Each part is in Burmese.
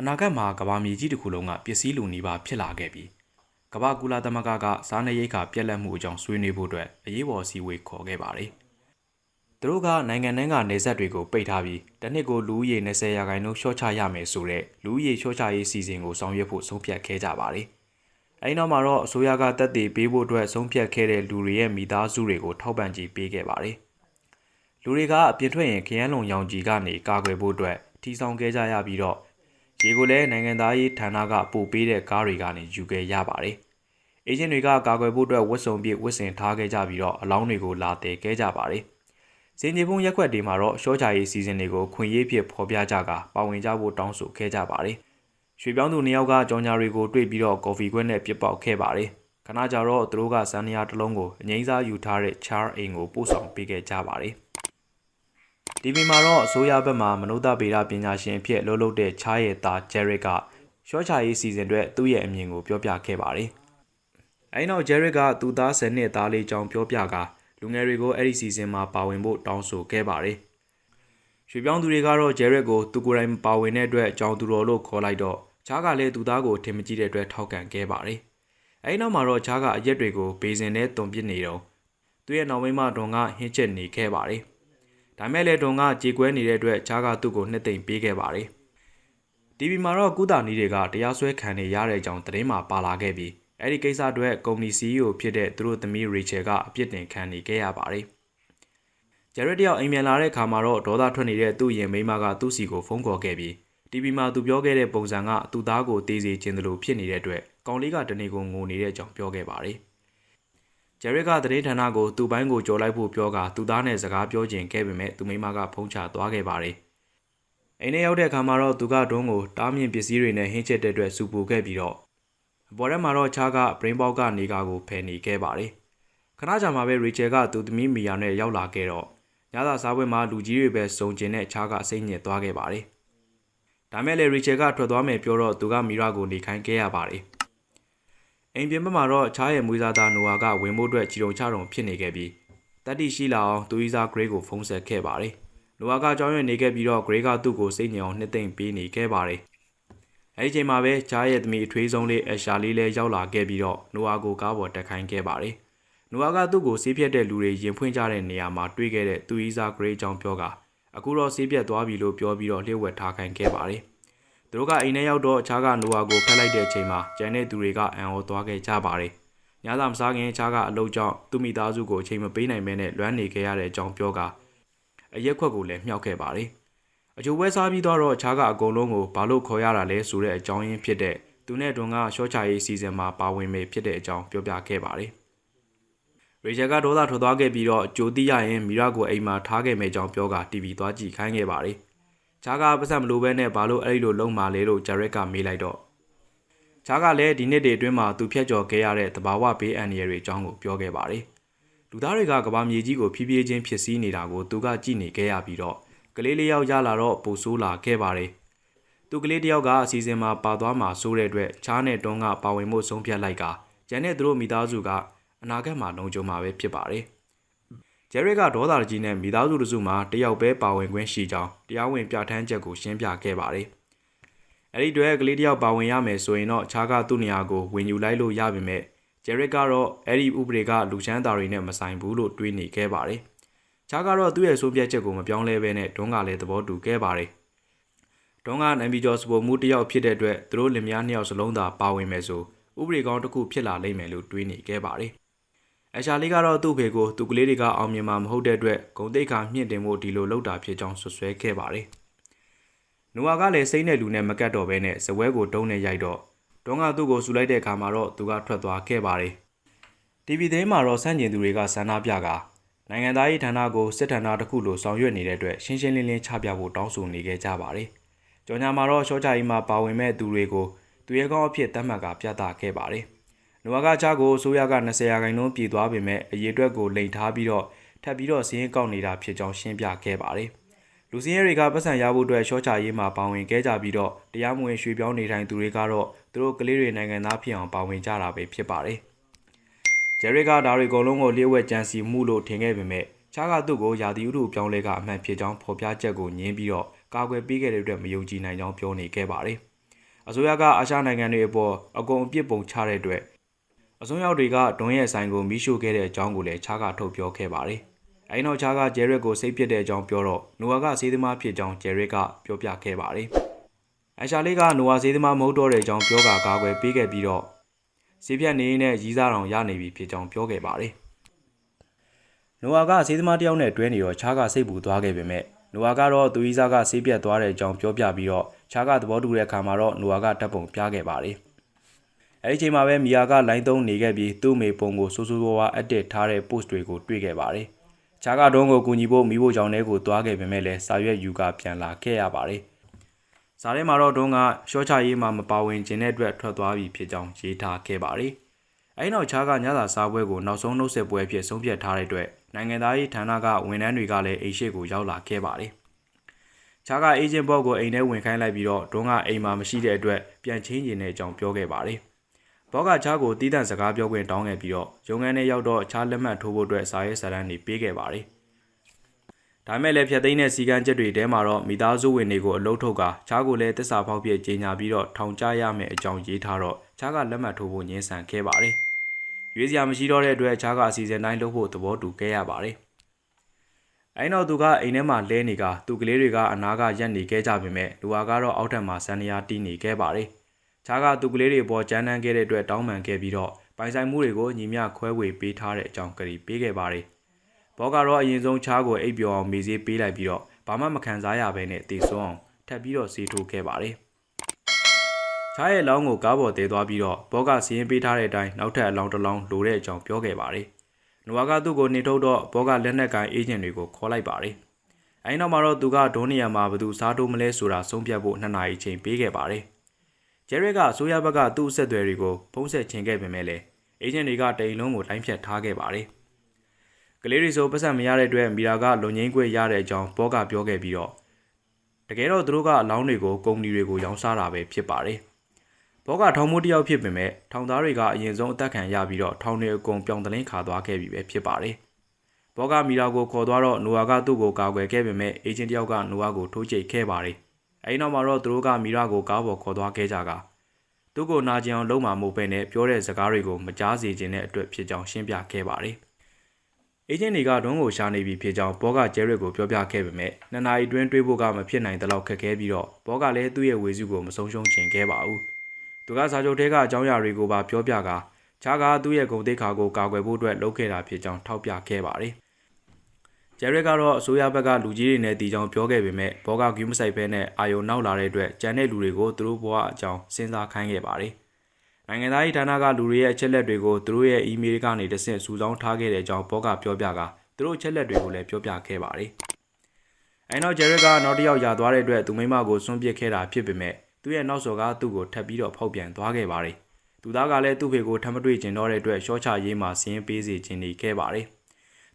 အနာဂတ်မှာကမ္ဘာမြေကြီးတစ်ခုလုံးကပစ္စည်းလူနီးပါးဖြစ်လာခဲ့ပြီးကမ္ဘာကူလာသမဂ္ဂကစားနပ်ရိက္ခာပြက်လက်မှုအကြောင်းဆွေးနွေးဖို့အတွက်အရေးပေါ်အစည်းအဝေးခေါ်ခဲ့ပါတယ်။သူတို့ကနိုင်ငံတိုင်းကနေဆက်တွေကိုပိတ်ထားပြီးတစ်နှစ်ကိုလူဦးရေ20ရာခိုင်နှုန်းလျှော့ချရမယ်ဆိုတဲ့လူဦးရေလျှော့ချရေးစီစဉ်ကိုဆောင်ရွက်ဖို့ဆုံးဖြတ်ခဲ့ကြပါတယ်။အဲဒီနောက်မှာတော့အစိုးရကတက်တည်ပေးဖို့အတွက်ဆုံးဖြတ်ခဲ့တဲ့လူတွေရဲ့မိသားစုတွေကိုထောက်ပံ့ကြေးပေးခဲ့ပါတယ်။လူတွေကအပြစ်ထွက်ရင်ခရမ်းလုံရောင်ကြီးကနေကာကွယ်ဖို့အတွက်ထီဆောင်ခဲ့ကြရပြီးတော့ ရေကိုလည်းနိုင်ငံသားရေးဌာနကပို့ပေးတဲ့ကားတွေကနေယူခဲ့ရပါတယ်။အေဂျင့်တွေကကာကွယ်ဖို့အတွက်ဝတ်စုံပြည့်ဝတ်ဆင်ထားခဲ့ကြပြီးတော့အလောင်းတွေကိုလာတည်ခဲ့ကြပါတယ်။စင်ကြီးဖုံးရက်ွက်တွေမှာတော့ရှော့ချရေးစီစဉ်တွေကိုခွင့်ရေးဖြစ်ဖော်ပြကြကပါဝင်ကြဖို့တောင်းဆိုခဲ့ကြပါတယ်။ရွှေပြောင်းသူနှစ်ယောက်ကကြောင်ညာတွေကိုတွေ့ပြီးတော့ကော်ဖီခွက်နဲ့ပြစ်ပေါက်ခဲ့ပါတယ်။ခဏကြာတော့သူတို့ကစံနရာတစ်လုံးကိုအငိမ့်စားယူထားတဲ့ချားအိမ်ကိုပို့ဆောင်ပေးခဲ့ကြပါတယ်။ TV မှာတော့အစိုးရဘက်မှမနုဿဗေဒပညာရှင်အဖြစ်လှုပ်လှုပ်တဲ့ချားရဲ့သားဂျယ်ရစ်ကရှော့ချရေးစီစဉ်အတွက်သူ့ရဲ့အမြင်ကိုပြောပြခဲ့ပါတယ်။အဲဒီနောက်ဂျယ်ရစ်ကသူ့သား10နှစ်သားလေးကြောင်းပြောပြကလူငယ်တွေကိုအဲ့ဒီစီစဉ်မှာပါဝင်ဖို့တောင်းဆိုခဲ့ပါတယ်။ရွှေပြောင်းသူတွေကတော့ဂျယ်ရစ်ကိုသူကိုယ်တိုင်ပါဝင်တဲ့အတွက်ကြောင်သူတော်လို့ခေါ်လိုက်တော့ချားကလည်းသူ့သားကိုထင်မကြည့်တဲ့အတွက်ထောက်ခံခဲ့ပါတယ်။အဲဒီနောက်မှာတော့ချားကအရက်တွေကိုဘေးစင်နဲ့တုံပစ်နေတော့သူ့ရဲ့နောက်မိမတော်ကဟင်းချက်နေခဲ့ပါတယ်။ ဒါမဲ့လည်းတုံကကြေကွဲနေတဲ့အတွက်ချားကသူ့ကိုနှစ်သိမ့်ပေးခဲ့ပါတယ်။ TV မှာတော့ကုသနီးတွေကတရားစွဲခံနေရတဲ့အကြောင်းသတင်းမှာပါလာခဲ့ပြီးအဲ့ဒီကိစ္စအတွက်ကုမ္ပဏီ CEO ဖြစ်တဲ့သူတို့သမီးရီချယ်ကအပြစ်တင်ခံနေခဲ့ရပါတယ်။ဂျယ်ရစ်တယောက်အိမ်ပြန်လာတဲ့အခါမှာတော့ဒေါသထွက်နေတဲ့သူ့ရင်မိန်းမကသူ့စီကိုဖုန်းခေါ်ခဲ့ပြီး TV မှာသူပြောခဲ့တဲ့ပုံစံကသူ့သားကိုတေးစေခြင်းလို့ဖြစ်နေတဲ့အတွက်ကောင်လေးကတနေ့ကိုငိုနေတဲ့အကြောင်းပြောခဲ့ပါတယ်။ ဂျယ်ရစ်ကသတင်းဌာနကိုသူ့ပိုင်းကိုကြော်လိုက်ဖို့ပြောကသူ့သားနဲ့စကားပြောကျင်ခဲ့ပေမဲ့သူမိမကဖုံးချသွားခဲ့ပါတယ်။အိမ်ထဲရောက်တဲ့အခါမှာတော့သူကဒုံးကိုတားမြင့်ပစ္စည်းတွေနဲ့ဟင်းချက်တဲ့အတွက်စူပူခဲ့ပြီးတော့အပေါ်ထဲမှာတော့ချားက brain box ကနေကာကိုဖယ်နေခဲ့ပါတယ်။ခဏကြာမှပဲရီချယ်ကသူ့သမီးမီယာနဲ့ရောက်လာခဲ့တော့ညသာစားပွဲမှာလူကြီးတွေပဲစုံကျင်တဲ့ချားကစိတ်ညစ်သွားခဲ့ပါတယ်။ဒါမဲ့လည်းရီချယ်ကထွက်သွားမယ်ပြောတော့သူကမီရာကိုနေခိုင်းခဲ့ရပါတယ်။ အိမ်ပြင်ဘက်မှာတော့ချားရဲ့မွေးစားသားနိုဝါကဝင်ဖို့အတွက်ကြီးုံချတုံဖြစ်နေခဲ့ပြီးတတ်တိရှိလာအောင်သူဤစားဂရေးကိုဖုံးဆက်ခဲ့ပါတယ်။နိုဝါကကြောင်းရွံ့နေခဲ့ပြီးတော့ဂရေးကသူ့ကိုစိတ်ညစ်အောင်နှစ်သိမ့်ပေးနေခဲ့ပါတယ်။အဲဒီချိန်မှာပဲချားရဲ့သမီးအထွေးဆုံးလေးအရှာလေးလည်းရောက်လာခဲ့ပြီးတော့နိုဝါကိုကားပေါ်တက်ခိုင်းခဲ့ပါတယ်။နိုဝါကသူ့ကိုဆေးပြက်တဲ့လူတွေရင်ဖွင့်ကြတဲ့နေရာမှာတွေ့ခဲ့တဲ့သူဤစားဂရေးအကြောင်းပြောကအခုတော့ဆေးပြက်သွားပြီလို့ပြောပြီးတော့လျှို့ဝှက်ထားခိုင်းခဲ့ပါတယ်။သူ တို့ကအိမ်ထဲရောက်တော့ခြားကနိုဝါကိုဖက်လိုက်တဲ့အချိန်မှာကျန်တဲ့သူတွေကအံ့ဩသွားခဲ့ကြပါတယ်။ညစာမစားခင်ခြားကအလုပ်ကြောင့်သူ့မိသားစုကိုအချိန်မပေးနိုင်မဲနဲ့လွမ်းနေခဲ့ရတဲ့အကြောင်းပြောကအရက်ခွက်ကိုလည်းမြှောက်ခဲ့ပါတယ်။အချို့ပွဲစားပြီးတော့ခြားကအကုန်လုံးကိုဘာလို့ခေါ်ရတာလဲဆိုတဲ့အကြောင်းရင်းဖြစ်တဲ့သူနဲ့တွန်ကရှော့ချရေးစီစဉ်မှာပါဝင်မေဖြစ်တဲ့အကြောင်းပြောပြခဲ့ပါတယ်။ရေချယ်ကဒေါသထွက်သွားခဲ့ပြီးတော့ကြိုတိရရင်မီရာကိုအိမ်မှာထားခဲ့မယ်ကြောင်းပြောက TV သွားကြည့်ခိုင်းခဲ့ပါတယ်။ ဂျားကပတ်စံမလိုဘဲနဲ့ဘာလို့အဲ့လိုလုံးမာလဲလို့ဂျာရက်ကမေးလိုက်တော့ဂျားကလည်းဒီနှစ်တွေအတွင်းမှာသူဖြတ်ကျော်ခဲ့ရတဲ့တဘာဝဘေးအန္တရာယ်တွေအကြောင်းကိုပြောခဲ့ပါတယ်လူသားတွေကကဘာမြေကြီးကိုဖြည်းဖြည်းချင်းဖြစ်စည်းနေတာကိုသူကကြည့်နေခဲ့ရပြီးတော့ကလေးလေးယောက်ရလာတော့ပူဆိုးလာခဲ့ပါတယ်သူကလေးတယောက်ကအစီအစဉ်မှာပါသွားမှာစိုးတဲ့အတွက်ချားနဲ့တွန်းကပါဝင်မှုဆုံးဖြတ်လိုက်ကကျန်တဲ့သူတို့မိသားစုကအနာဂတ်မှာလုံခြုံမှာပဲဖြစ်ပါတယ် ဂျယ်ရစ်ကဒေါသကြီးနဲ့မိသားစုတစုမှာတယောက်ပဲပါဝင်ခွင့်ရှိကြောင်းတရားဝင်ပြဋ္ဌာန်းချက်ကိုရှင်းပြခဲ့ပါတယ်။အဲဒီတွဲကလေးတယောက်ပါဝင်ရမယ်ဆိုရင်တော့ခြားကသူ့နေရာကိုဝင်ယူလိုက်လို့ရပါမယ်။ဂျယ်ရစ်ကတော့အဲဒီဥပဒေကလူချမ်းသာတွေနဲ့မဆိုင်ဘူးလို့တွေးနေခဲ့ပါတယ်။ခြားကတော့သူ့ရဲ့ဆုံးဖြတ်ချက်ကိုမပြောင်းလဲဘဲနဲ့ဒွန်းကလည်းသဘောတူခဲ့ပါတယ်။ဒွန်းကနမ်ဘီကျော်စပေါ်မှုတယောက်ဖြစ်တဲ့အတွက်သူတို့လင်မယားနှစ်ယောက်စလုံးသာပါဝင်မယ်ဆိုဥပဒေကောင်းတစ်ခုဖြစ်လာလိမ့်မယ်လို့တွေးနေခဲ့ပါတယ်။ အရှာလေးကတော့သူ့ဖေကိုသူကလေးတွေကအောင်မြင်မှာမဟုတ်တဲ့အတွက်ဂုံတိတ်ခါမြင့်တင်ဖို့ဒီလိုလုပ်တာဖြစ်ကြောင်းဆွဆွဲခဲ့ပါတယ်။နူဝါကလည်းစိတ်နဲ့လူနဲ့မကတ်တော့ဘဲနဲ့ဇပွဲကိုတုံးနဲ့ရိုက်တော့တွန်းကသူ့ကိုဆူလိုက်တဲ့အခါမှာတော့သူကထွက်သွားခဲ့ပါတယ်။ TV သေးမှာတော့စန့်ကျင်သူတွေကဆန္ဒပြကနိုင်ငံသားရေးဌာနကိုစစ်ဌာနတစ်ခုလိုဆောင်ရွက်နေတဲ့အတွက်ရှင်းရှင်းလင်းလင်းချပြဖို့တောင်းဆိုနေခဲ့ကြပါတယ်။ကြော်ညာမှာတော့ရှော့ချကြီးမှာပါဝင်မဲ့သူတွေကိုသူရဲကောင်းအဖြစ်သတ်မှတ်ကပြသခဲ့ပါတယ်။ နဝကချကိုအစိုးရက20ရာခိုင်နှုန်းပြည်သွားပေမဲ့အရေးအတွက်ကိုလိန်ထားပြီးတော့ထပ်ပြီးတော့စည်ရင်ကောက်နေတာဖြစ်ကြောင်းရှင်းပြခဲ့ပါတယ်။လူစင်းရဲတွေကပတ်စံရဖို့အတွက်ရှော့ချရေးမှာပါဝင်ခဲ့ကြပြီးတော့တရားမဝင်ရွှေပြောင်းနေထိုင်သူတွေကတော့သူတို့ကလေးတွေနိုင်ငံသားဖြစ်အောင်ပါဝင်ကြတာပဲဖြစ်ပါတယ်။ဂျယ်ရီကဒါတွေအကုန်လုံးကိုလျှို့ဝှက်ကြံစီမှုလို့ထင်ခဲ့ပေမဲ့ချားကသူ့ကိုယာတီဥထုပြောင်းလဲကအမှန်ဖြစ်ကြောင်းဖော်ပြချက်ကိုညင်းပြီးတော့ကာကွယ်ပေးခဲ့တဲ့အတွက်မယုံကြည်နိုင်ကြောင်းပြောနေခဲ့ပါတယ်။အစိုးရကအာရှနိုင်ငံတွေအပေါ်အကုန်အပြစ်ပုံချတဲ့အတွက် အစွန်းရောက်တွေကဒွန်းရဲ့ဆိုင်ကိုမီးရှို့ခဲ့တဲ့အကြောင်းကိုလည်းခြားကထုတ်ပြောခဲ့ပါတယ်။အဲဒီနောက်ခြားကဂျယ်ရစ်ကိုစိတ်ပစ်တဲ့အကြောင်းပြောတော့နိုဝါကစေးသမားဖြစ်ကြောင်းဂျယ်ရစ်ကပြောပြခဲ့ပါတယ်။အရှာလေးကနိုဝါစေးသမားမဟုတ်တော့တဲ့အကြောင်းပြောကာကာကွယ်ပေးခဲ့ပြီးတော့စေးပြတ်နေနဲ့ရီးစားတော်ရနေပြီဖြစ်ကြောင်းပြောခဲ့ပါတယ်။နိုဝါကစေးသမားတယောက်နဲ့တွဲနေတော့ခြားကစိတ်ပူသွားခဲ့ပေမဲ့နိုဝါကတော့သူကြီးစားကစေးပြတ်သွားတဲ့အကြောင်းပြောပြပြီးတော့ခြားကသဘောတူတဲ့အခါမှာတော့နိုဝါကတပ်ပုံပြခဲ့ပါတယ်။ အဲဒီချိန်မှာပဲမီယာကလိုင်းသုံးနေခဲ့ပြီးသူ့မေပုံကိုစူးစူးဝါးဝါအက်တစ်ထားတဲ့ post တွေကိုတွေ့ခဲ့ပါတယ်။ခြားကတုံးကိုကူညီဖို့မိဖို့ကြောင့်လည်းကိုသွားခဲ့ပေမဲ့လည်းစာရွက်ယူကပြန်လာခဲ့ရပါတယ်။စာထဲမှာတော့တုံးကရှော့ချရေးမှာမပါဝင်ခြင်းတဲ့အတွက်ထွက်သွားပြီဖြစ်ကြောင်းရေးထားခဲ့ပါတယ်။အဲဒီနောက်ခြားကညစာစားပွဲကိုနောက်ဆုံးနှုတ်ဆက်ပွဲဖြစ်ဆုံးဖြတ်ထားတဲ့အတွက်နိုင်ငံသားရေးဌာနကဝန်ထမ်းတွေကလည်းအိမ်ရှိကိုရောက်လာခဲ့ပါတယ်။ခြားကအေဂျင့်ဘော့ကိုအိမ်ထဲဝင်ခိုင်းလိုက်ပြီးတော့ဒွန်းကအိမ်မှာမရှိတဲ့အတွက်ပြန်ချင်းကျင်တဲ့အကြောင်းပြောခဲ့ပါတယ်။ ဘော့ကခြားကိုတီးတန့်စကားပြောခွင့်တောင်းခဲ့ပြီးတော့ရုံငန်းထဲရောက်တော့ခြားလက်မှတ်ထိုးဖို့အတွက်စာရေးစာတမ်းတွေပေးခဲ့ပါတယ်။ဒါမဲ့လည်းဖြတ်သိမ်းတဲ့စီကံချက်တွေထဲမှာတော့မိသားစုဝင်တွေကိုအလုပ်ထုတ်ကခြားကိုလည်းတစ္ဆာဖောက်ပြကြေညာပြီးတော့ထောင်ချရမယ့်အကြောင်းရေးထားတော့ခြားကလက်မှတ်ထိုးဖို့ညှင်းဆန်ခဲ့ပါတယ်။ရွေးစရာမရှိတော့တဲ့အတွက်ခြားကအစီအစဉ်တိုင်းလုပ်ဖို့သဘောတူခဲ့ရပါတယ်။အဲနောက်သူကအိမ်ထဲမှာလဲနေကသူကလေးတွေကအနားကရက်နေခဲ့ကြပေမဲ့လူဟာကတော့အောက်ထပ်မှာဆန်နီယာတီးနေခဲ့ပါတယ်။ ခြားကသူကလေးတွေပေါ်ကြမ်းတမ်းခဲ့တဲ့အတွက်တောင်းပန်ခဲ့ပြီးတော့ပိုင်ဆိုင်မှုတွေကိုညီမျှခွဲဝေပေးထားတဲ့အကြောင်းကလေးပေးခဲ့ပါတယ်။ဘောကတော့အရင်ဆုံးခြားကိုအိပ်ပျော်အောင်မေးစေးပေးလိုက်ပြီးတော့ဘာမှမခံစားရဘဲနဲ့တည်ဆုံးအောင်ထပ်ပြီးတော့စီးထိုးခဲ့ပါတယ်။ခြားရဲ့လောင်းကိုကားပေါ်တည်သွားပြီးတော့ဘောကစီးရင်ပေးထားတဲ့အတိုင်းနောက်ထပ်အလောင်းတစ်လောင်းလိုတဲ့အကြောင်းပြောခဲ့ပါတယ်။နွားကသူ့ကိုနေထုတ်တော့ဘောကလက်နက်ကိုင်အေဂျင့်တွေကိုခေါ်လိုက်ပါတယ်။အဲဒီနောက်မှာတော့သူကဒိုးနေရာမှာဘသူစားတိုးမလဲဆိုတာဆုံးဖြတ်ဖို့နှစ်နာရီချိန်ပေးခဲ့ပါတယ်။ ဂျယ်ရစ်ကအစိုးရဘက်ကသူ့အဆက်အသွယ်တွေကိုဖုံးဆက်ခြင်းခဲ့ပေမဲ့လည်းအေဂျင့်တွေကတိန်လုံးကိုတိုင်းဖြတ်ထားခဲ့ပါတယ်။ကလေးတွေဆိုပတ်စံမရတဲ့အတွက်မီရာကလုံငင်းခွေရတဲ့အကြောင်းဘောကပြောခဲ့ပြီးတော့တကယ်တော့သူတို့ကအလောင်းတွေကိုကုမ္ပဏီတွေကိုရောင်းစားတာပဲဖြစ်ပါတယ်။ဘောကထောင်မိုးတယောက်ဖြစ်ပေမဲ့ထောင်သားတွေကအရင်ဆုံးအသက်ခံရပြီးတော့ထောင်တွေအကုန်ပြောင်းတလင်းခါသွားခဲ့ပြီပဲဖြစ်ပါတယ်။ဘောကမီရာကိုခေါ်သွားတော့နိုဝါကသူ့ကိုကာကွယ်ခဲ့ပေမဲ့အေဂျင့်တယောက်ကနိုဝါကိုထိုးချိတ်ခဲ့ပါတယ်။ အဲဒီနောက်မှာတော့သူတို့ကမီရာကိုကားပေါ်ခေါ်သွားခဲ့ကြကသူ့ကိုနာကျင်အောင်လုံးမှာမဟုတ်ပဲနဲ့ပြောတဲ့စကားတွေကိုမကြားစေခြင်းတဲ့အတွက်ဖြစ်ကြောင်းရှင်းပြခဲ့ပါတယ်။အေဂျင့်တွေကဒွန်းကိုရှာနေပြီဖြစ်ကြောင်းဘောကဂျယ်ရစ်ကိုပြောပြခဲ့ပေမဲ့နှစ်နာရီတွင်းတွေးဖို့ကမဖြစ်နိုင်တဲ့လောက်ခက်ခဲပြီးတော့ဘောကလည်းသူ့ရဲ့ဝေစုကိုမဆုံးရှုံးချင်ခဲ့ပါဘူး။သူကစာချုပ်ထဲကအကြောင်းအရာတွေကိုပါပြောပြကာခြားကသူ့ရဲ့ဂုံတိတ်ခါကိုကာကွယ်ဖို့အတွက်လုပ်ခဲ့တာဖြစ်ကြောင်းထောက်ပြခဲ့ပါတယ်။ ဂျယ်ရစ်ကတော့အစိုးရဘက်ကလူကြီးတွေနဲ့တီကြောင်ပြောခဲ့ပေမဲ့ဘောကဂူးမဆိုင်ဘဲနဲ့အာယုံနောက်လာတဲ့အတွက်ကြံတဲ့လူတွေကိုသူတို့ဘဝအကြောင်းစဉ်းစားခိုင်းခဲ့ပါတယ်။နိုင်ငံသားရေးဌာနကလူတွေရဲ့အချက်လက်တွေကိုသူတို့ရဲ့အီးမေးလ်ကနေတဆင့်စုဆောင်းထားခဲ့တဲ့အကြောင်းဘောကပြောပြကသူတို့အချက်လက်တွေကိုလည်းပြောပြခဲ့ပါတယ်။အဲနောက်ဂျယ်ရစ်ကနောက်တစ်ယောက်ယာသွားတဲ့အတွက်သူမိမကိုစွန့်ပစ်ခဲ့တာဖြစ်ပေမဲ့သူ့ရဲ့နောက်စော်ကသူ့ကိုထပ်ပြီးတော့ဖောက်ပြန်သွားခဲ့ပါတယ်။သူသားကလည်းသူ့ဖေကိုထပ်မတွေ့ကျင်တော့တဲ့အတွက်ရှော့ချရေးမှာဆင်းပေးစီခြင်းနေခဲ့ပါတယ်။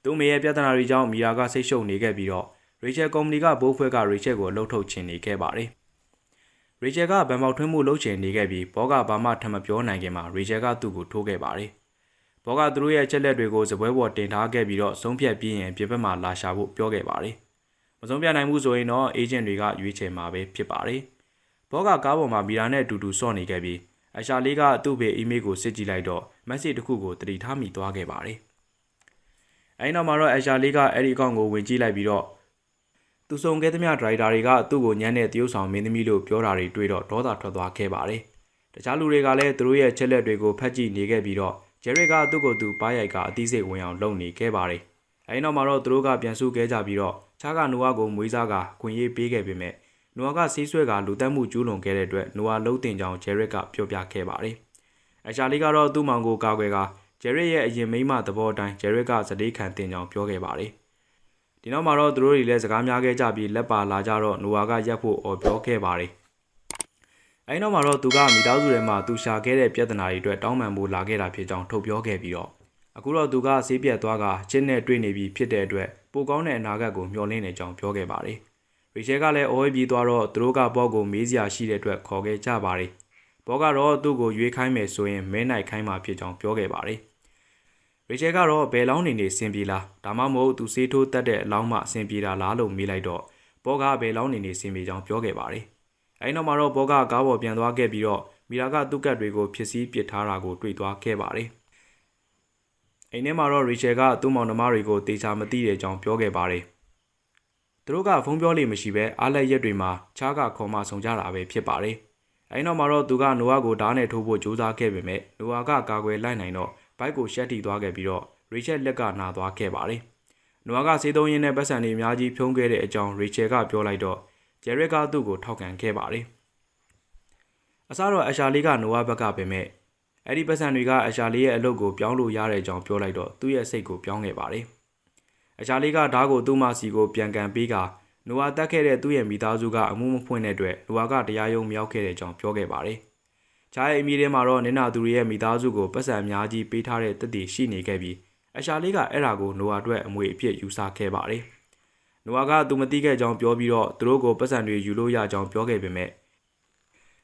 သူ့မေရဲ့ပြဿနာတွေကြောင့်မီယာကစိတ်ရှုပ်နေခဲ့ပြီးတော့ရေချယ်ကုမ္ပဏီကဘိုးဖွဲကရေချယ်ကိုလှုပ်ထုတ်ချင်နေခဲ့ပါတယ်။ရေချယ်ကဗန်ပေါက်ထွင်းမှုလှုပ်ချင်နေခဲ့ပြီးဘောကဘာမှထပ်မပြောနိုင်ခင်မှာရေချယ်ကသူ့ကိုထိုးခဲ့ပါတယ်။ဘောကသူတို့ရဲ့ချက်လက်တွေကိုစပွဲပေါ်တင်ထားခဲ့ပြီးတော့ဆုံးဖြတ်ပြီးရင်ပြပက်မှာလာရှာဖို့ပြောခဲ့ပါတယ်။မဆုံးဖြတ်နိုင်ဘူးဆိုရင်တော့အေဂျင့်တွေကရွေးချယ်မှာပဲဖြစ်ပါတယ်။ဘောကကားပေါ်မှာမီရာနဲ့အတူတူစော့နေခဲ့ပြီးအရှာလေးကသူ့ဘေအီးမေးလ်ကိုစစ်ကြည့်လိုက်တော့မက်ဆေ့တစ်ခုကိုတတိထားမိသွားခဲ့ပါတယ်။ အဲဒီနောက်မှာတော့အရှာလေးကအဲ့ဒီအကောင့်ကိုဝင်ကြည့်လိုက်ပြီးတော့သူဆောင်ခဲ့သမျှဒရိုက်တာတွေကသူ့ကိုညမ်းတဲ့တရုတ်ဆောင်မင်းသမီးလို့ပြောတာတွေတွေ့တော့ဒေါသထွက်သွားခဲ့ပါတယ်။တခြားလူတွေကလည်းသူတို့ရဲ့ချက်လက်တွေကိုဖတ်ကြည့်နေခဲ့ပြီးတော့ဂျယ်ရစ်ကသူ့ကိုယ်သူပါးရိုက်ကအသီးစိတ်ဝင်အောင်လုပ်နေခဲ့ပါတယ်။အဲဒီနောက်မှာတော့သူတို့ကပြန်ဆုခဲ့ကြပြီးတော့ခြားကနူဝါကိုမွေးစားကခွင့်ရေးပေးခဲ့ပေမဲ့နူဝါကဆေးဆွဲကလူတက်မှုကျူးလွန်ခဲ့တဲ့အတွက်နူဝါလုံးတင်ကြောင်ဂျယ်ရစ်ကပြောပြခဲ့ပါတယ်။အရှာလီကတော့သူ့မောင်ကိုကာကွယ်က ဂျယ်ရစ်ရဲ့အရင်မိမသဘောအတိုင်းဂျယ်ရစ်ကစတေးခံတင်ကြောင်ပြောခဲ့ပါတယ်။ဒီနောက်မှာတော့သူတို့တွေလည်းစကားများခဲ့ကြပြီးလက်ပါလာကြတော့နူဝါကရက်ဖို့အော်ပြောခဲ့ပါတယ်။အဲဒီနောက်မှာတော့သူကမိသားစုထဲမှာသူရှာခဲ့တဲ့ပြဿနာတွေအတွက်တောင်းပန်ဖို့လာခဲ့တာဖြစ်ကြောင်းထုတ်ပြောခဲ့ပြီးတော့အခုတော့သူကဆေးပြက်သွားကချစ်နဲ့တွေ့နေပြီဖြစ်တဲ့အတွက်ပိုကောင်းတဲ့အနာဂတ်ကိုမျှော်လင့်နေကြောင်းပြောခဲ့ပါတယ်။ရီချယ်ကလည်းအော်ပြီးသွားတော့သူတို့ကဘော့ကိုမေးစရာရှိတဲ့အတွက်ခေါ်ခဲ့ကြပါတယ်။ဘော့ကတော့သူ့ကိုရွေးခိုင်းမယ်ဆိုရင်မဲနိုင်ခိုင်းမှာဖြစ်ကြောင်းပြောခဲ့ပါတယ်။ ရီချယ်ကတော့ဘယ်လောင်းနေနေစင်ပြေလားဒါမှမဟုတ်သူစေးထိုးတက်တဲ့အလောင်းမှစင်ပြေတာလားလို့မေးလိုက်တော့ဘော့ကဘယ်လောင်းနေနေစင်ပြေကြောင်းပြောခဲ့ပါတယ်။အဲဒီနောက်မှာတော့ဘောကကားပေါ်ပြန်သွားခဲ့ပြီးတော့မီရာကသူ့ကတ်တွေကိုဖြစ်စည်းပစ်ထားတာကိုတွေ့သွားခဲ့ပါတယ်။အိမ်ထဲမှာတော့ရီချယ်ကသူ့မောင်နှမတွေကိုတေချာမသိတဲ့အကြောင်းပြောခဲ့ပါတယ်။သူတို့ကဖုန်းပြောလို့မရှိဘဲအားလက်ရက်တွေမှာချားကခေါ်မှဆုံကြတာပဲဖြစ်ပါတယ်။အဲဒီနောက်မှာတော့သူကနိုဝါကိုဓာတ်နဲ့ထိုးဖို့ကြိုးစားခဲ့ပေမဲ့နိုဝါကကာကွယ်လိုက်နိုင်တော့ ဘိုက်ကိုရှက်တီသွားခဲ့ပြီးတော့ရီချယ်လက်ကနာသွားခဲ့ပါတယ်။နိုဝါကစေးသုံးရင်းနဲ့ပတ်စံတွေအများကြီးဖြုံးခဲ့တဲ့အကြောင်းရီချယ်ကပြောလိုက်တော့ဂျယ်ရစ်ကသူ့ကိုထောက်ခံခဲ့ပါတယ်။အစားတော့အရှာလေးကနိုဝါဘက်ကပဲမဲ့အဲ့ဒီပတ်စံတွေကအရှာလေးရဲ့အလုပ်ကိုပြောင်းလို့ရတဲ့အကြောင်းပြောလိုက်တော့သူ့ရဲ့စိတ်ကိုပြောင်းခဲ့ပါတယ်။အရှာလေးကဓာတ်ကိုသူ့မစီကိုပြန်ကန်ပေးကနိုဝါတက်ခဲ့တဲ့သူ့ရဲ့မိသားစုကအမှုမဖွင့်တဲ့အတွက်နိုဝါကတရားရုံးမရောက်ခဲ့တဲ့အကြောင်းပြောခဲ့ပါတယ်။ ချားရဲ့အမိထဲမှာတော့နင်နာသူတွေရဲ့မိသားစုကိုပတ်စံအများကြီးပေးထားတဲ့တက်တည်ရှိနေခဲ့ပြီးအရှာလေးကအဲ့ဒါကိုနိုဝါအတွက်အမွေအဖြစ်ယူဆခဲ့ပါတယ်။နိုဝါကသူမသိခဲ့ကြောင်းပြောပြီးတော့သူတို့ကိုပတ်စံတွေယူလို့ရကြောင်းပြောခဲ့ပေမဲ့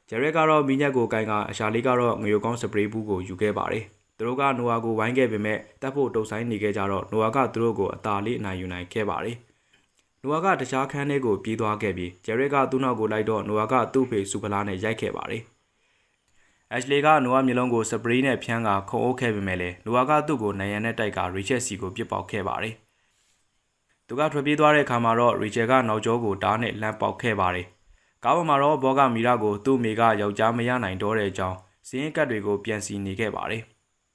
ဂျယ်ရက်ကတော့မီညက်ကိုကင်ကအရှာလေးကတော့ငရုတ်ကောင်းစပရေးဘူးကိုယူခဲ့ပါတယ်။သူတို့ကနိုဝါကိုဝိုင်းခဲ့ပေမဲ့တပ်ဖို့တုတ်ဆိုင်နေခဲ့ကြတော့နိုဝါကသူတို့ကိုအသာလေးအနိုင်ယူနိုင်ခဲ့ပါတယ်။နိုဝါကတခြားခန်းထဲကိုပြေးသွားခဲ့ပြီးဂျယ်ရက်ကသူ့နောက်ကိုလိုက်တော့နိုဝါကသူ့ဖေစူပလာနဲ့ရိုက်ခဲ့ပါတယ်။ အက်ရှလီကနိုဝါမျိုးလုံးကိုစပရေးနဲ့ဖြန်းကခုံအုပ်ခဲ့ပေမဲ့လည်းနိုဝါကသူ့ကိုနိုင်ရန်နဲ့တိုက်ကရီချက်စီကိုပြစ်ပေါက်ခဲ့ပါတယ်။သူကထွက်ပြေးသွားတဲ့အခါမှာတော့ရီချယ်ကနောက်ကျောကိုတားနဲ့လှမ်းပေါက်ခဲ့ပါတယ်။ကားပေါ်မှာတော့ဘောကမီရာကိုသူ့မိကယောက်ျားမရနိုင်တော့တဲ့အကြောင်းစင်းရင်ကတ်တွေကိုပြန်စီနေခဲ့ပါတယ်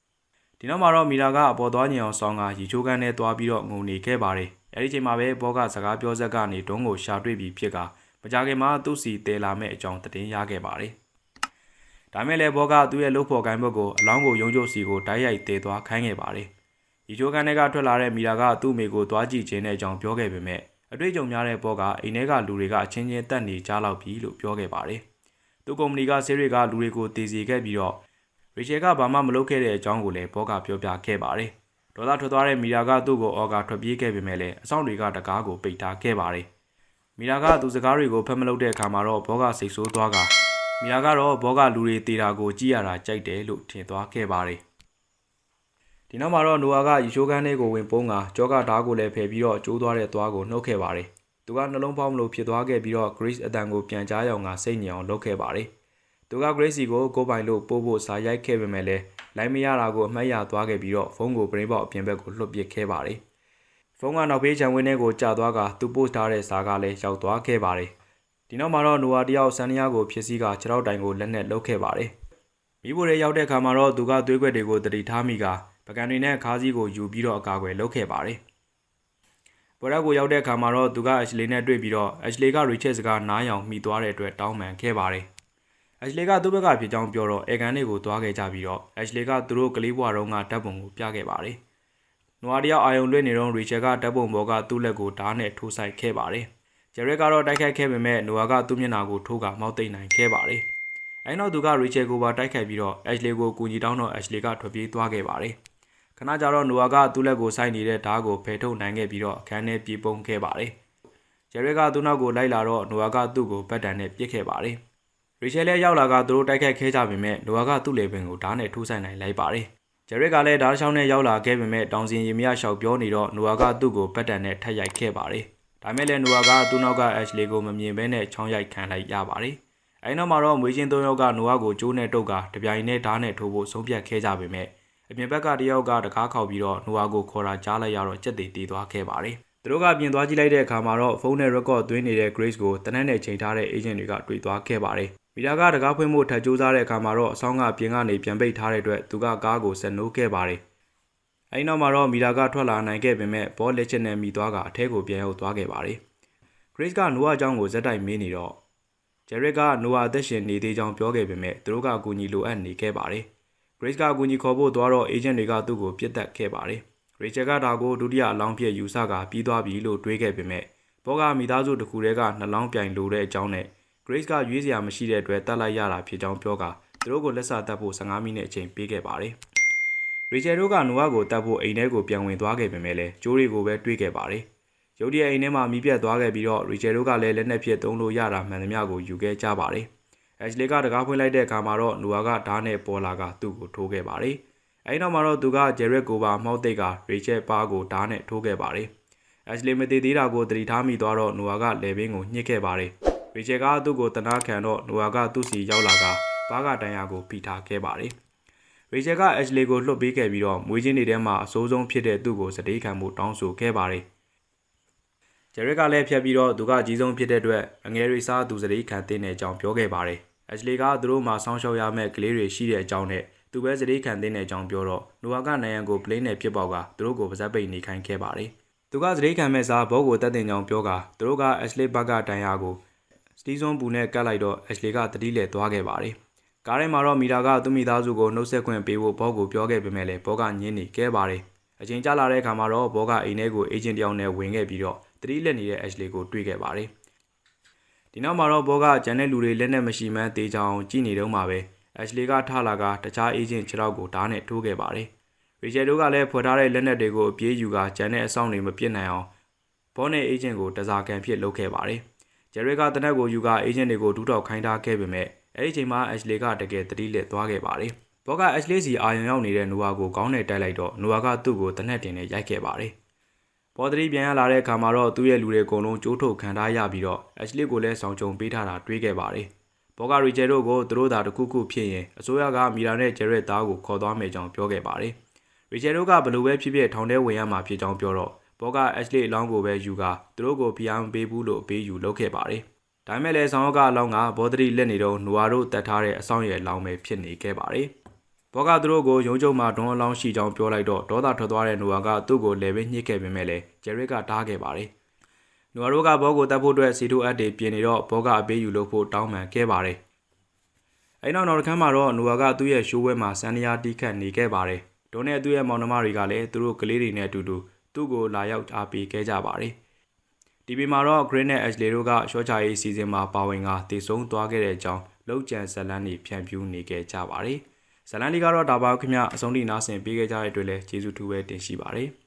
။ဒီနောက်မှာတော့မီရာကအပေါ်သွားညင်အောင်ဆောင်းကရီချိုးကန်းနဲ့တွားပြီးတော့ငုံနေခဲ့ပါတယ်။အဲဒီချိန်မှာပဲဘောကစကားပြောဆက်ကနေဒုံးကိုရှာတွေ့ပြီးဖြစ်ကမကြခင်မှာသူ့စီတဲလာမဲ့အကြောင်းသတင်းရခဲ့ပါတယ်။ ဒါမဲ့လည်းဘောကသူ့ရဲ့လုတ်ဖော်ကိုင်းဘက်ကိုအလောင်းကိုယုံကြိုစီကိုတိုက်ရိုက်တဲသွားခိုင်းခဲ့ပါတယ်။ရီချိုးကန်းထဲကထွက်လာတဲ့မီရာကသူ့မိကိုတွားကြည့်ခြင်းတဲ့အကြောင်းပြောခဲ့ပေမဲ့အတွေ့အကြုံများတဲ့ဘောကအိမ်ထဲကလူတွေကအချင်းချင်းတက်နေကြလောက်ပြီလို့ပြောခဲ့ပါတယ်။သူ့ကုမ္ပဏီကဆေးတွေကလူတွေကိုတည်စီခဲ့ပြီးတော့ရီချယ်ကဘာမှမလုပ်ခဲ့တဲ့အကြောင်းကိုလည်းဘောကပြောပြခဲ့ပါတယ်။ဒေါ်လာထွက်သွားတဲ့မီရာကသူ့ကိုအော်ကထွက်ပြေးခဲ့ပေမဲ့လည်းအဆောင်တွေကတကားကိုပိတ်ထားခဲ့ပါတယ်။မီရာကသူစကားတွေကိုဖတ်မလုပ်တဲ့အခါမှာတော့ဘောကစိတ်ဆိုးသွားက မီရာကတော့ဘောကလူတွေတေတာကိုကြည့်ရတာကြိုက်တယ်လို့ထင်သွားခဲ့ပါတယ်။ဒီနောက်မှာတော့နိုဝါကရီချိုးကန်းလေးကိုဝင်ပုံးကကြောကဓားကိုလည်းဖယ်ပြီးတော့ကျိုးသွားတဲ့သွားကိုနှုတ်ခဲ့ပါတယ်။သူကနှလုံးပေါင်းမလို့ဖြစ်သွားခဲ့ပြီးတော့ Grace အတန်ကိုပြန်ကြားရောင်ကစိတ်ညစ်အောင်လုပ်ခဲ့ပါတယ်။သူက Grace ကိုကိုပိုင်လို့ပို့ဖို့စာရိုက်ခဲ့ပေမဲ့လည်းလိုက်မရတာကိုအမှတ်ရသွားခဲ့ပြီးတော့ဖုန်းကိုပရင်းပေါက်အပြင်ဘက်ကိုလွှတ်ပစ်ခဲ့ပါတယ်။ဖုန်းကနောက်ဘေးခြံဝင်းထဲကိုကျသွားကသူပို့ထားတဲ့စာကလည်းရောက်သွားခဲ့ပါတယ်။ ဒီနောက်မှာတော့နိုဝါတယောက်ဆန်နီယာကိုဖြစ်စည်းကခြေထောက်တိုင်ကိုလက်နဲ့လှုပ်ခဲ့ပါတယ်။မိဖို့ရဲရောက်တဲ့အခါမှာတော့သူကသွေးကွက်တွေကိုတတိထားမိကပကံတွေနဲ့ခါးစည်းကိုယူပြီးတော့အကာအကွယ်လုပ်ခဲ့ပါတယ်။ပေါ်ရက်ကိုရောက်တဲ့အခါမှာတော့သူကအရှလီနဲ့တွေ့ပြီးတော့အရှလီကရီချက်စကားနားယောင်မိသွားတဲ့အတွက်တောင်းပန်ခဲ့ပါတယ်။အရှလီကသူ့ဘက်ကဖြစ်ကြောင်းပြောတော့အေကန်တွေကိုသွားခဲ့ကြပြီးတော့အရှလီကသူတို့ကလေးဘွားတုန်းကဓာတ်ပုံကိုပြခဲ့ပါတယ်။နွားတယောက်အာယုံလွှင့်နေတော့ရီချက်ကဓာတ်ပုံပေါ်ကသူ့လက်ကိုဓာတ်နဲ့ထိုးဆိုင်ခဲ့ပါတယ်။ ဂျယ်ရက်ကတော့တိုက်ခိုက်ခဲ့ပေမဲ့နိုဝါကသူ့မျက်နှာကိုထိုးကမောက်သိမ့်နိုင်ခဲ့ပါတယ်။အဲနောက်သူကရီချက်ကိုပါတိုက်ခိုက်ပြီးတော့အက်ရှလီကိုကူညီတောင်းတော့အက်ရှလီကထွက်ပြေးသွားခဲ့ပါတယ်။ခဏကြာတော့နိုဝါကသူ့လက်ကိုစိုက်နေတဲ့ဓာတ်ကိုဖယ်ထုတ်နိုင်ခဲ့ပြီးတော့အခန်းထဲပြေးပုံခဲ့ပါတယ်။ဂျယ်ရစ်ကသူ့နောက်ကိုလိုက်လာတော့နိုဝါကသူ့ကိုဘတ်တန်နဲ့ပစ်ခဲ့ပါတယ်။ရီချယ်လည်းရောက်လာကသူတို့တိုက်ခိုက်ခဲကြပေမဲ့နိုဝါကသူ့လေပင်ကိုဓာတ်နဲ့ထိုးဆိုင်နိုင်လိုက်ပါတယ်။ဂျယ်ရစ်ကလည်းဓာတ်ချောင်းနဲ့ရောက်လာခဲ့ပေမဲ့တောင်စင်ရီမရလျှောက်ပြောနေတော့နိုဝါကသူ့ကိုဘတ်တန်နဲ့ထပ်ရိုက်ခဲ့ပါတယ်။ ဒါမဲ့လည်းနိုဝါကသူ့နောက်ကအက်ရှလီကိုမမြင်ဘဲနဲ့ချောင်းရိုက်ခံလိုက်ရပါတယ်။အဲဒီနောက်မှာတော့မွေးချင်းသုံးယောက်ကနိုဝါကိုကျိုးနဲ့တုတ်ကတပြိုင်နက်ဓာတ်နဲ့ထိုးဖို့ဆုံးဖြတ်ခဲ့ကြပေမဲ့အပြင်ဘက်ကတယောက်ကတကားခေါက်ပြီးတော့နိုဝါကိုခေါ်တာကြားလိုက်ရတော့ကြက်တေတီးသွားခဲ့ပါတယ်။သူတို့ကပြင်သွားကြည့်လိုက်တဲ့အခါမှာတော့ဖုန်းနဲ့ record သွင်းနေတဲ့ Grace ကိုတနက်နဲ့ချိန်ထားတဲ့ agent တွေကတွေ့သွားခဲ့ပါတယ်။မီတာကတကားဖွင့်ဖို့ထပ်ကြိုးစားတဲ့အခါမှာတော့အဆောင်ကပြင်ကနေပြန်ပိတ်ထားတဲ့အတွက်သူကကားကိုဆက်နိုးခဲ့ပါတယ်။ အဲဒီနောက်မှာတော့မီတာကထွက်လာနိုင်ခဲ့ပေမဲ့ဘောလက်ချက်နဲ့မိသွားကအထဲကိုပြန်ရောက်သွားခဲ့ပါတယ်။ Grace ကနိုဝါအကြောင်းကိုဇက်တိုက်မေးနေတော့ဂျယ်ရစ်ကနိုဝါအသက်ရှင်နေသေးကြောင်းပြောခဲ့ပေမဲ့သူတို့ကအကူအညီလိုအပ်နေခဲ့ပါတယ်။ Grace ကအကူအညီခေါ်ဖို့သွားတော့ agent တွေကသူ့ကိုပြစ်တက်ခဲ့ပါတယ်။ Rachel ကဒါကိုဒုတိယအလောင်းဖြစ်ယူဆကပြီးသွားပြီလို့တွေးခဲ့ပေမဲ့ဘောကမိသားစုတစ်ခုတည်းကနှလောင်းပြိုင်လိုတဲ့အကြောင်းနဲ့ Grace ကရွေးစရာမရှိတဲ့အတွက်တတ်လိုက်ရတာဖြစ်ကြောင်းပြောကသူတို့ကိုလက်စာတက်ဖို့15မိနစ်အချိန်ပေးခဲ့ပါတယ်။ Rachel တို့ကနိုဝါကိုတက်ဖို့အိမ်ထဲကိုပြန်ဝင်သွားခဲ့ပေမဲ့လည်းကျိုးတွေကိုပဲတွေးခဲ့ပါတယ်။ရုတ်တရက်အိမ်ထဲမှာမီးပြတ်သွားခဲ့ပြီးတော့ Rachel တို့ကလည်းလက်နက်ဖြစ်သုံးလို့ရတာမှန်သမျှကိုယူခဲ့ကြပါတယ်။အက်ရှလီကတကားဖွင့်လိုက်တဲ့အခါမှာတော့နူဝါကဓာတ်နဲ့ပေါ်လာကသူ့ကိုထိုးခဲ့ပါတယ်။အဲဒီနောက်မှာတော့သူကဂျယ်ရက်ကိုပါမှောက်သိက်ကရေချက်ပါကိုဓာတ်နဲ့ထိုးခဲ့ပါတယ်။အက်ရှလီမတည်သေးတာကိုတတိထားမိသွားတော့နူဝါကလေဘင်းကိုညှစ်ခဲ့ပါတယ်။ရေချယ်ကသူ့ကိုတနာခံတော့နိုဝါကသူ့စီရောက်လာကဘားကတန်ရာကိုဖိထားခဲ့ပါတယ် ရေချယ်ကအက်ရှလီကိုလွှတ်ပေးခဲ့ပြီးတော့မွေးချင်းတွေထဲမှာအဆိုးဆုံးဖြစ်တဲ့သူ့ကိုစတေးခံမှုတောင်းဆိုခဲ့ပါတယ်ဂျယ်ရစ်ကလည်းဖြတ်ပြီးတော့သူကအကြီးဆုံးဖြစ်တဲ့အတွက်အငယ်တွေစားသူစတေးခံတင်တဲ့အကြောင်းပြောခဲ့ပါတယ်အက်ရှလီကသူတို့မှဆောင်းလျှောက်ရမယ့်ကလေးတွေရှိတဲ့အကြောင်းနဲ့သူပဲစတေးခံတင်တဲ့အကြောင်းပြောတော့နိုဝါကနိုင်ရန်ကိုပလိန်းနဲ့ပြစ်ပေါက်ကသူတို့ကိုပါဇက်ပိတ်နေခိုင်းခဲ့ပါတယ်သူကစတေးခံမဲ့စားဘောကိုတက်တင်ကြောင်းပြောကသူတို့ကအက်ရှလီဘက်ကတန်ရာကိုစတီဇွန်ဘူးနဲ့ကတ်လိုက်တော့အက်ရှလီကတတိလဲသွားခဲ့ပါတယ် ကားထဲမှာတော့မီတာကသူ့မိသားစုကိုနှုတ်ဆက်ခွင့်ပေးဖို့ဘောကိုပြောခဲ့ပေမဲ့လည်းဘောကညင်းနေခဲ့ပါတယ်အချိန်ကြာလာတဲ့အခါမှာတော့ဘောကအိမ်ထဲကိုအေဂျင့်တယောက်နဲ့ဝင်ခဲ့ပြီးတော့တတိလက်နေတဲ့အက်ရှလီကိုတွေ့ခဲ့ပါတယ်ဒီနောက်မှာတော့ဘောကဂျန်တဲ့လူတွေလက်နဲ့မရှိမှန်းတေးချောင်းကြည့်နေတော့မှပဲအက်ရှလီကထလာကတခြားအေဂျင့်ခြေထောက်ကိုဓာတ်နဲ့ထိုးခဲ့ပါတယ်ရီချယ်တို့ကလည်းဖွယ်ထားတဲ့လက်နက်တွေကိုအပြေးယူကဂျန်တဲ့အဆောင်တွေမပြစ်နိုင်အောင်ဘောနဲ့အေဂျင့်ကိုတစားကန်ဖြစ်လုပ်ခဲ့ပါတယ်ဂျယ်ရီကတနက်ကိုယူကအေဂျင့်တွေကိုဒူးထောက်ခိုင်းထားခဲ့ပေမဲ့ အဲ့ဒီချိန်မှာအက်ရှလီကတကယ်တတိလက်သွားခဲ့ပါတယ်ဘောကအက်ရှလီစီအာရုံရောက်နေတဲ့နိုဝါကိုကောင်းနဲ့တိုက်လိုက်တော့နိုဝါကသူ့ကိုတနက်တင်နဲ့ရိုက်ခဲ့ပါတယ်ပေါ်တရီပြန်ရလာတဲ့အခါမှာတော့သူ့ရဲ့လူတွေအကုန်လုံးကြိုးထုတ်ခံထားရပြီးတော့အက်ရှလီကိုလည်းဆောင်ကြုံပေးထားတာတွေ့ခဲ့ပါတယ်ဘောကရီချယ်တို့ကိုသူတို့သာတစ်ခုခုဖြစ်ရင်အစိုးရကမီလာနဲ့ဂျယ်ရက်သားကိုခေါ်သွားမယ်ကြောင်းပြောခဲ့ပါတယ်ရီချယ်တို့ကဘလို့ပဲဖြစ်ဖြစ်ထောင်ထဲဝင်ရမှာဖြစ်ကြောင်းပြောတော့ဘောကအက်ရှလီအလောင်းကိုပဲယူကသူတို့ကိုဖျားမပေးဘူးလို့အပေးယူလုပ်ခဲ့ပါတယ် ဒါမဲ့လည်းဆောင်ရောကအလောင်းကဘောဒရီလက်နေတော့နူဝါတို့တတ်ထားတဲ့အဆောင်ရဲ့အလောင်းပဲဖြစ်နေခဲ့ပါတယ်ဘောကသူတို့ကိုရုံးချုပ်မှာဒွန်းအလောင်းရှိကြောင်းပြောလိုက်တော့ဒေါသထွက်သွားတဲ့နူဝါကသူ့ကိုလည်းပဲညှစ်ခဲ့ပေမဲ့လည်းဂျယ်ရစ်ကတားခဲ့ပါတယ်နူဝါတို့ကဘောကိုတတ်ဖို့အတွက်စီတိုအပ်တွေပြင်နေတော့ဘောကအပေးယူလို့ဖို့တောင်းပန်ခဲ့ပါတယ်အဲ့နောက်နောက်တစ်ခါမှာတော့နူဝါကသူ့ရဲ့ရှိုးဝဲမှာစန်နီယာတီးခတ်နေခဲ့ပါတယ်ဒွန်းနဲ့သူ့ရဲ့မောင်နှမတွေကလည်းသူတို့ကလေးတွေနဲ့အတူတူသူ့ကိုလာရောက်အားပေးခဲ့ကြပါတယ် ဒီပီမှာတော့ Green နဲ့ Ashley တို့ကရှော့ချရေးစီစဉ်မှာပါဝင်ကတည်ဆုံးသွားခဲ့တဲ့အကြောင်းလောက်ကျန်ဇလန်းတွေဖြန့်ဖြူးနေခဲ့ကြပါတယ်။ဇလန်းလေးကတော့ဒါပါခင်ဗျအဆုံးထိနားဆင်ပေးခဲ့ကြတဲ့အတွက်လည်းကျေးဇူးထူးပဲတင်ရှိပါတယ်။